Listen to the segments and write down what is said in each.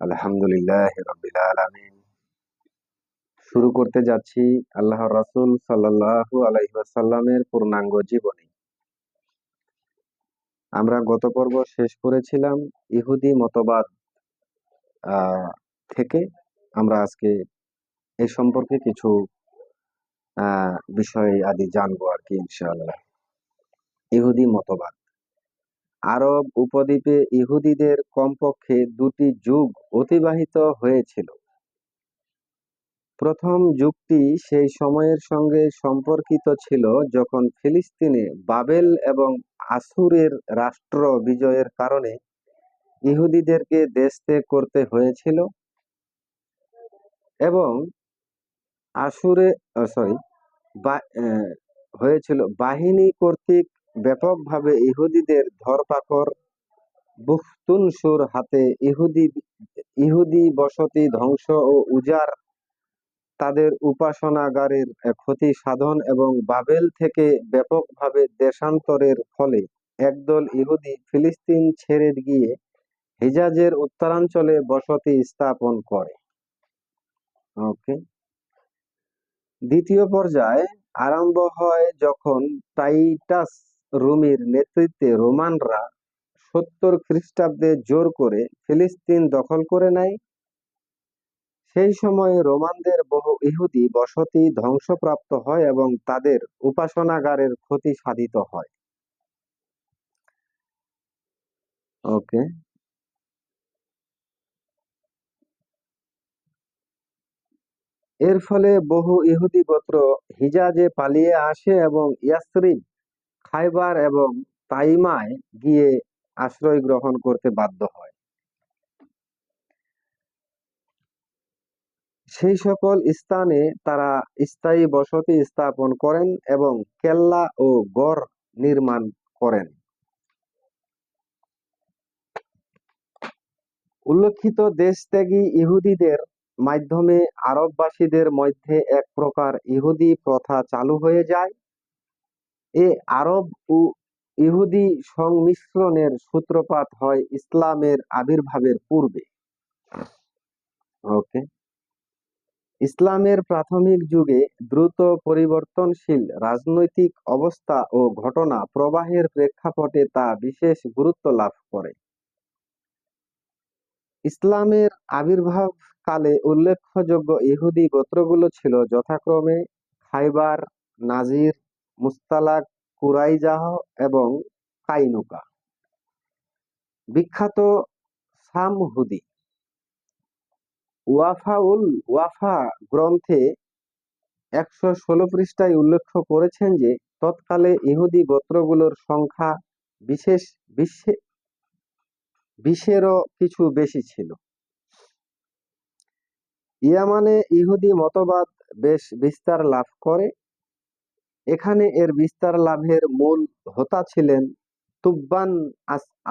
আলহামদুলিল্লাহ রবিল শুরু করতে যাচ্ছি আল্লাহ রাসুল সাল্লাহু আলাইসাল্লামের পূর্ণাঙ্গ জীবনী। আমরা গত পর্ব শেষ করেছিলাম ইহুদি মতবাদ থেকে। আমরা আজকে এই সম্পর্কে কিছু বিষয় আদি জানব আর কি ইনশাআল্লাহ। ইহুদি মতবাদ। আরব উপদ্বীপে ইহুদিদের কমপক্ষে দুটি যুগ অতিবাহিত হয়েছিল। প্রথম যুগটি সেই সময়ের সঙ্গে সম্পর্কিত ছিল যখন ফিলিস্তিনে বাবেল এবং আসুরের রাষ্ট্র বিজয়ের কারণে ইহুদিদেরকে দেশ ত্যাগ করতে হয়েছিল এবং আসুরে সরি হয়েছিল। বাহিনী কর্তৃক ব্যাপকভাবে ইহুদিদের ধরপাকড় বুখতুনসুর হাতে ইহুদি ইহুদি বসতি ধ্বংস ও উজার তাদের উপাসনাগারের ক্ষতি সাধন এবং বাবেল থেকে ব্যাপকভাবে দেশান্তরের ফলে একদল ইহুদি ফিলিস্তিন ছেড়ে গিয়ে হিজাজের উত্তরাঞ্চলে বসতি স্থাপন করে। ওকে। দ্বিতীয় পর্যায়ে আরম্ভ হয় যখন টাইটাস রুমির নেতৃত্বে রোমানরা সত্তর খ্রিস্টাব্দে জোর করে ফিলিস্তিন দখল করে নেয়। সেই সময়ে রোমানদের বহু ইহুদি বসতি ধ্বংসপ্রাপ্ত হয় এবং তাদের উপাসনাগারের ক্ষতি সাধিত হয়। ওকে। এর ফলে বহু ইহুদি গোত্র হিজাজে পালিয়ে আসে এবং ইয়াসরিব খাইবার এবং তাইমায় গিয়ে আশ্রয় গ্রহণ করতে বাধ্য হয়। সেই সকল স্থানে তারা স্থায়ী বসতি স্থাপন করেন এবং কেল্লা ও গড় নির্মাণ করেন। উল্লেখিত দেশত্যাগী ইহুদিদের মাধ্যমে আরববাসীদের মধ্যে এক প্রকার ইহুদি প্রথা চালু হয়ে যায়। এ আরব ও ইহুদি সংমিশ্রণের সূত্রপাত হয় ইসলামের আবির্ভাবের পূর্বে। ওকে ইসলামের প্রাথমিক যুগে দ্রুত পরিবর্তনশীল রাজনৈতিক অবস্থা ও ঘটনা প্রবাহের প্রেক্ষাপটে তা বিশেষ গুরুত্ব লাভ করে। ইসলামের আবির্ভাব কালে উল্লেখযোগ্য ইহুদি গোত্রগুলো ছিল যথাক্রমে খাইবার, নাজির মুস্তালাক কুরাইজাহ এবং কাইনুকা। বিখ্যাত সামহুদি। ওয়াফাউল ওয়াফা গ্রন্থে একশো ষোলো পৃষ্ঠায় উল্লেখ করেছেন যে, তৎকালে ইহুদি গোত্রগুলোর সংখ্যা বিশেষ বিশ্বে বিশেরও কিছু বেশি ছিল। ইয়ামানে ইহুদি মতবাদ বেশ বিস্তার লাভ করে। এখানে এর বিস্তার লাভের মূল হোতা ছিলেন তুব্বান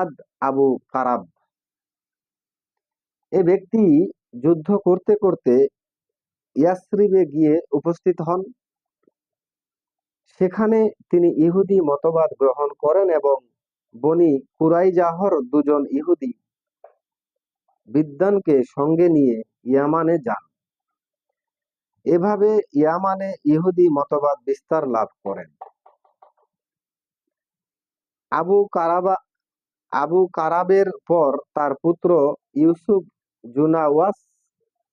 আদ আবু কারাব এ ব্যক্তি যুদ্ধ করতে করতে ইয়াসরিবে গিয়ে উপস্থিত হন। সেখানে তিনি ইহুদি মতবাদ গ্রহণ করেন এবং বনি কুরাইজাহর দুজন ইহুদি বিদ্যানকে সঙ্গে নিয়ে ইয়ামানে যান। এভাবে ইয়ামানে ইহুদি মতবাদ বিস্তার লাভ করেন। আবু কারাবা, আবু কারাবের পর তার পুত্র ইউসুফ জুনাওয়াস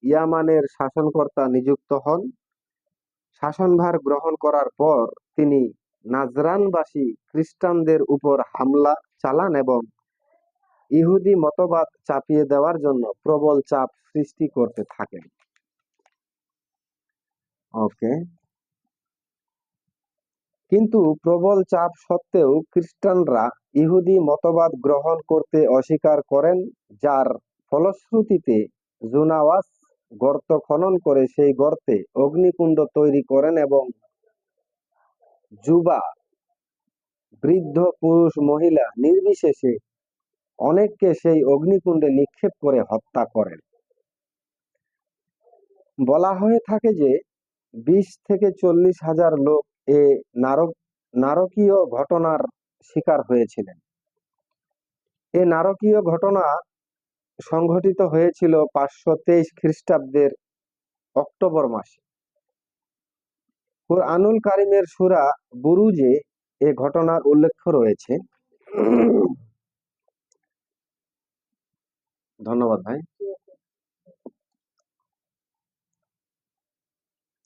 ইয়ামানের শাসনকর্তা নিযুক্ত হন। শাসনভার গ্রহণ করার পর তিনি নাজরানবাসী খ্রিস্টানদের উপর হামলা চালান এবং ইহুদি মতবাদ চাপিয়ে দেওয়ার জন্য প্রবল চাপ সৃষ্টি করতে থাকেন। ওকে। কিন্তু প্রবল চাপ সত্ত্বেও খ্রিস্টানরা ইহুদি মতবাদ গ্রহণ করতে অস্বীকার করেন, যার ফলশ্রুতিতে জুনাওয়াস গর্ত খনন করে সেই গর্তে অগ্নিকুণ্ড তৈরি করেন এবং যুবা, বৃদ্ধ পুরুষ মহিলা নির্বিশেষে অনেককে সেই অগ্নিকুণ্ডে নিক্ষেপ করে হত্যা করেন। বলা হয়ে থাকে যে বিশ থেকে চল্লিশ হাজার লোক এ নারক, নারকীয় ঘটনার শিকার হয়েছিলেন। এ নারকীয় ঘটনা সংঘটিত হয়েছিল পাঁচশো তেইশ খ্রিস্টাব্দের অক্টোবর মাসে। কুরআনুল কারিমের সুরা বুরুজে এ ঘটনার উল্লেখ রয়েছে। ধন্যবাদ ভাই।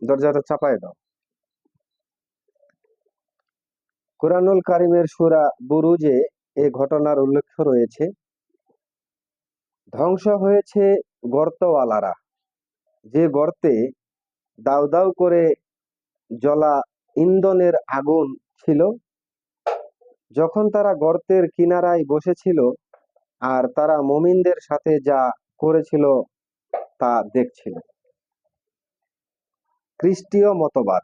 দরজাটা চাপায় দাও। কুরআনুল কারিমের সূরা বুরুজে এ ঘটনার উল্লেখ রয়েছে, ধ্বংস হয়েছে গর্তওয়ালারা। যে গর্তে দাউ দাউ করে জ্বলা ইন্ধনের আগুন ছিল, যখন তারা গর্তের কিনারায় বসেছিল আর তারা মুমিনদের সাথে যা করেছিল তা দেখছিল। খ্রিস্টীয় মতবাদ।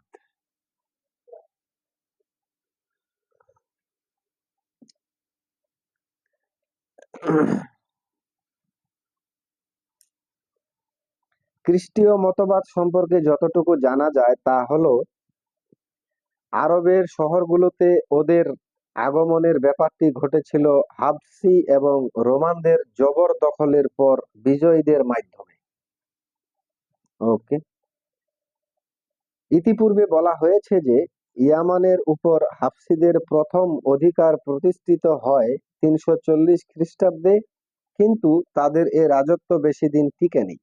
খ্রিস্টীয় মতবাদ সম্পর্কে যতটুকু জানা যায় তা হলো, আরবের শহরগুলোতে ওদের আগমনের ব্যাপারটি ঘটেছিল হাবসি এবং রোমানদের জবরদখলের পর বিজয়ীদের মাধ্যমে। ওকে। ইতিপূর্বে বলা হয়েছে যে, ইয়ামানের উপর হাফসিদের প্রথম অধিকার প্রতিষ্ঠিত হয় তিনশো চল্লিশ খ্রিস্টাব্দে, কিন্তু তাদের এ রাজত্ব বেশি দিন টিকেনি।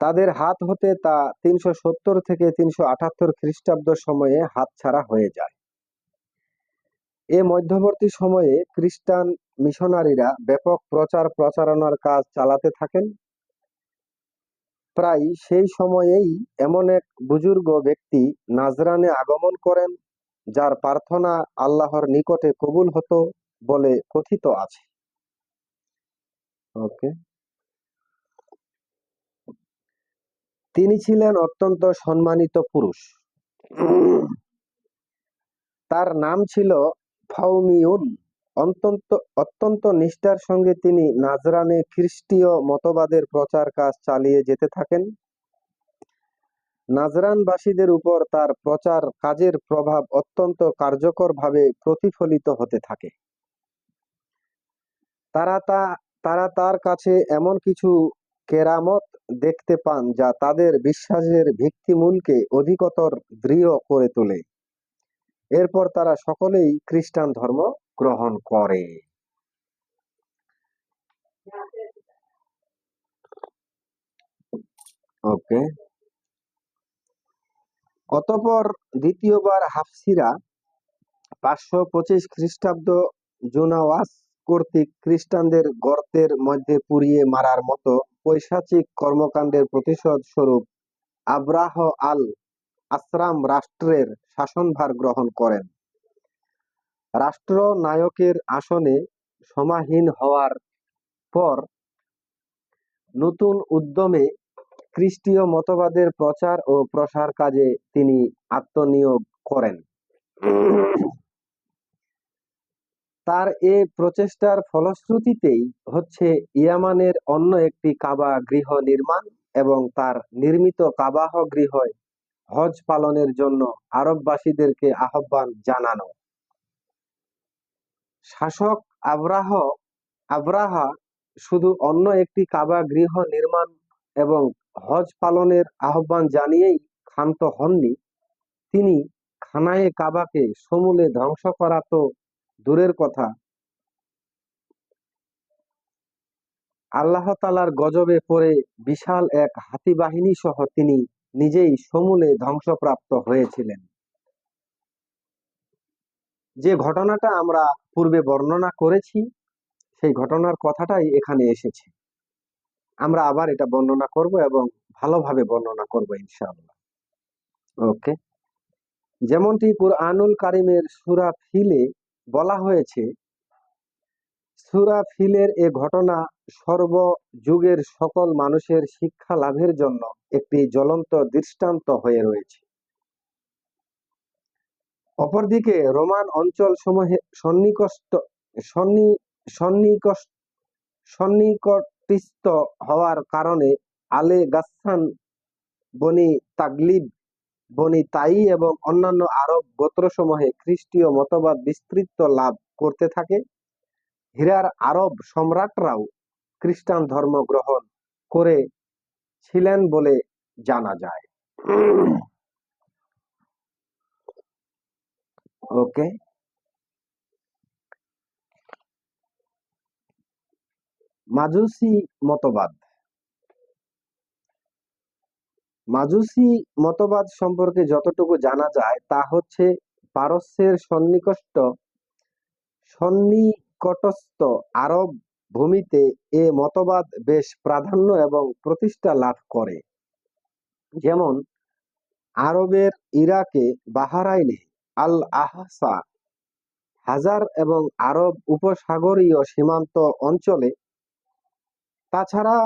তাদের হাত হতে তা তিনশো সত্তর থেকে তিনশো আটাত্তর খ্রিস্টাব্দ সময়ে হাতছাড়া হয়ে যায়। এ মধ্যবর্তী সময়ে খ্রিস্টান মিশনারিরা ব্যাপক প্রচার প্রচারণার কাজ চালাতে থাকেন। প্রায় সেই সময়েই এমন এক বুজুর্গ ব্যক্তি নাজরানে আগমন করেন, যার প্রার্থনা আল্লাহর নিকটে কবুল হতো বলে কথিত আছে। ওকে। তিনি ছিলেন অত্যন্ত সম্মানিত পুরুষ। তার নাম ছিল ফাউমিউন। অত্যন্ত অত্যন্ত নিষ্ঠার সঙ্গে তিনি নাজরানে খ্রিস্টীয় মতবাদের প্রচার কাজ চালিয়ে যেতে থাকেন। নাজরানবাসীদের উপর তার প্রচার কাজের প্রভাব অত্যন্ত কার্যকরভাবে প্রতিফলিত হতে থাকে। তারা তা, তারা তার কাছে এমন কিছু কেরামত দেখতে পান যা তাদের বিশ্বাসের ভিত্তিমূলকে অধিকতর দৃঢ় করে তোলে। এরপর তারা সকলেই খ্রিস্টান ধর্ম গ্রহণ করে। ওকে। অতপর দ্বিতীয়বার হাফসিরা পাঁচশো পঁচিশ খ্রিস্টাব্দ জুনাওয়াস কর্তৃক খ্রিস্টানদের গর্তের মধ্যে পুড়িয়ে মারার মতো পৈশাচিক কর্মকাণ্ডের প্রতিশোধ স্বরূপ আব্রাহ আল আসরাম রাষ্ট্রের শাসনভার গ্রহণ করেন। রাষ্ট্র নায়কের আসনে সমাহীন হওয়ার পর নতুন উদ্যমে খ্রিস্টীয় মতবাদের প্রচার ও প্রসার কাজে তিনি আত্মনিয়োগ করেন। তার এ প্রচেষ্টার ফলশ্রুতিতেই হচ্ছে ইয়ামানের অন্য একটি কাবা গৃহ নির্মাণ এবং তার নির্মিত কাবাহ গৃহে হজ পালনের জন্য আরববাসীদেরকে আহ্বান জানানো। শাসক আব্রাহ, আব্রাহা শুধু অন্য একটি কাবা গৃহ নির্মাণ এবং হজ পালনের আহ্বান জানিয়েই ক্ষান্ত হননি। তিনি খানায়ে কাবাকে সমূলে ধ্বংস করা তো দূরের কথা। আল্লাহ তালার গজবে পড়ে বিশাল এক হাতি বাহিনী সহ তিনি নিজেই সমূলে ধ্বংসপ্রাপ্ত হয়েছিলেন। যে ঘটনাটা আমরা পূর্বে বর্ণনা করেছি, সেই ঘটনার কথাটাই এখানে এসেছে। আমরা আবার এটা বর্ণনা করব এবং ভালোভাবে বর্ণনা করব ইনশাআল্লাহ। ওকে? যেমনটি কুরআনুল কারিমের সুরা ফিলে বলা হয়েছে সুরা ফিলের এ ঘটনা সর্বযুগের সকল মানুষের শিক্ষা লাভের জন্য একটি জ্বলন্ত দৃষ্টান্ত হয়ে রয়েছে। অপরদিকে রোমান অঞ্চল সমূহে সন্নিকষ্ট, সন্নি সন্নিকটিস্থ হওয়ার কারণে আলে গাস্সান বনি তাগলিব, বনি তাই এবং অন্যান্য আরব গোত্রসমূহে খ্রিস্টীয় মতবাদ বিস্তৃত লাভ করতে থাকে। হীরার আরব সম্রাটরাও খ্রিস্টান ধর্ম গ্রহণ করেছিলেন বলে জানা যায়। ওকে। মাজুসি মতবাদ। মাজুসি মতবাদ সম্পর্কে যতটুকু জানা যায় তা হচ্ছে পারস্যের সন্নিকষ্ট সন্নিকটস্থ আরব ভূমিতে এ মতবাদ বেশ প্রাধান্য এবং প্রতিষ্ঠা লাভ করে। যেমন, আরবের ইরাকে বাহারাইনে আল আহসা হাজার এবং আরব উপসাগরীয় সীমান্ত অঞ্চলে, তাছাড়া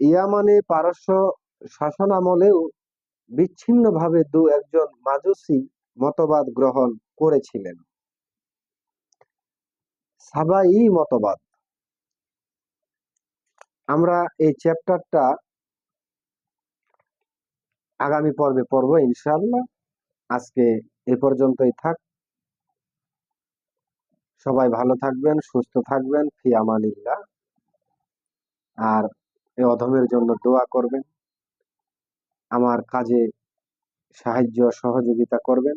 ইয়ামানে পারস্য শাসনামলেও বিচ্ছিন্নভাবে দু একজন মাজুসি মতবাদ গ্রহণ করেছিলেন। সাবাই মতবাদ। আমরা এই চ্যাপ্টারটা আগামী পর্বে পড়ব, ইনশাআল্লাহ। আজকে এ পর্যন্তই থাক। সবাই ভালো থাকবেন, সুস্থ থাকবেন, ফি আমানিল্লাহ। আর এ অধমের জন্য দোয়া করবেন। আমার কাজে সাহায্য, সহযোগিতা করবেন।